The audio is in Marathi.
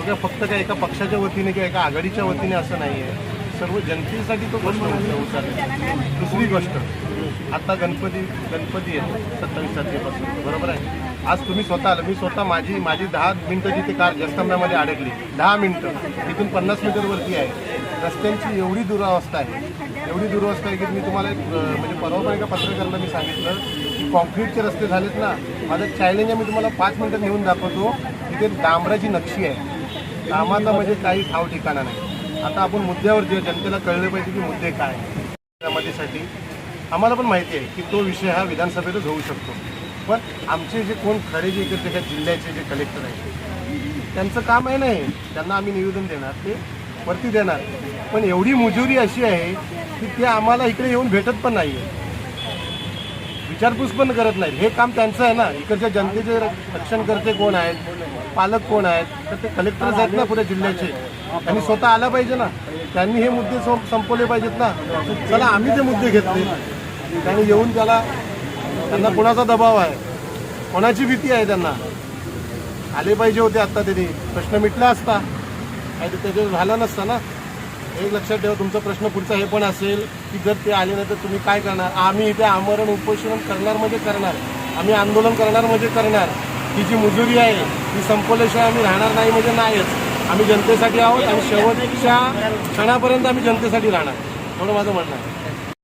बघा फक्त काय एका पक्षाच्या वतीने किंवा एका आघाडीच्या वतीने असं नाही आहे सर्व जनतेसाठी तो गोष्ट उच- दुसरी गोष्ट आता गणपती गणपती आहे सत्तावीस तारखेपासून. बरोबर आहे? आज तुम्ही स्वतः आलं. मी स्वतः माझी माझी दहा मिनटं जिथे कार जस्तंभामध्ये अडकली. दहा मिनटं. तिथून पन्नास मीटरवरती आहे. रस्त्यांची एवढी दुरावस्था आहे. एवढी दुरावस्था आहे की मी तुम्हाला एक, म्हणजे परवा पण एका पत्रकाराला मी सांगितलं की कॉन्क्रीटचे रस्ते झालेत ना. माझं चॅलेंज आहे मी तुम्हाला पाच मिनटं नेऊन दाखवतो. तिथे डांबराची नक्षी आहे. कामाचा म्हणजे काही ठाव ठिकाणा नाही. आता आपण मुद्द्यावर जे जनतेला कळलं पाहिजे की मुद्दे काय आहेत. त्यामध्येसाठी आम्हाला पण माहिती आहे की तो विषय हा विधानसभेतच होऊ शकतो. पण आमचे जे कोण खरे जे इकडचे जिल्ह्याचे जे कलेक्टर आहेत त्यांचं काम आहे नाही त्यांना आम्ही निवेदन देणार ते वरती देणार. पण एवढी मुजुरी अशी आहे की ते आम्हाला इकडे येऊन भेटत पण नाही आहे विचारपूस पण करत नाहीत. हे काम त्यांचं आहे ना. इकडच्या जनतेचे रक्षण करते कोण आहेत? पालक कोण आहेत? तर ते कलेक्टर्स आहेत ना पुऱ्या जिल्ह्याचे. त्यांनी स्वतः आला पाहिजे ना. त्यांनी हे मुद्दे संपवले पाहिजेत ना. चला आम्ही ते मुद्दे घेतले. त्यांनी येऊन त्याला त्यांना कोणाचा दबाव आहे? कोणाची भीती आहे त्यांना? आले पाहिजे होते आत्ता त्यांनी. प्रश्न मिटला असता. काही तर त्याच्यावर झाला नसता ना. एक लक्षात ठेवा तुमचा प्रश्न पुढचा हे पण असेल की जर ते आले नाही तर तुम्ही काय करणार? आम्ही इथे आमरण उपोषण करणार म्हणजे करणार. आम्ही आंदोलन करणार म्हणजे करणार. ही जी मुजुरी आहे ती संपवल्याशिवाय आम्ही राहणार नाही म्हणजे नाहीच. आम्ही जनतेसाठी आहोत आणि शेवटच्या क्षणापर्यंत आम्ही जनतेसाठी राहणार. एवढं माझं म्हणणं आहे.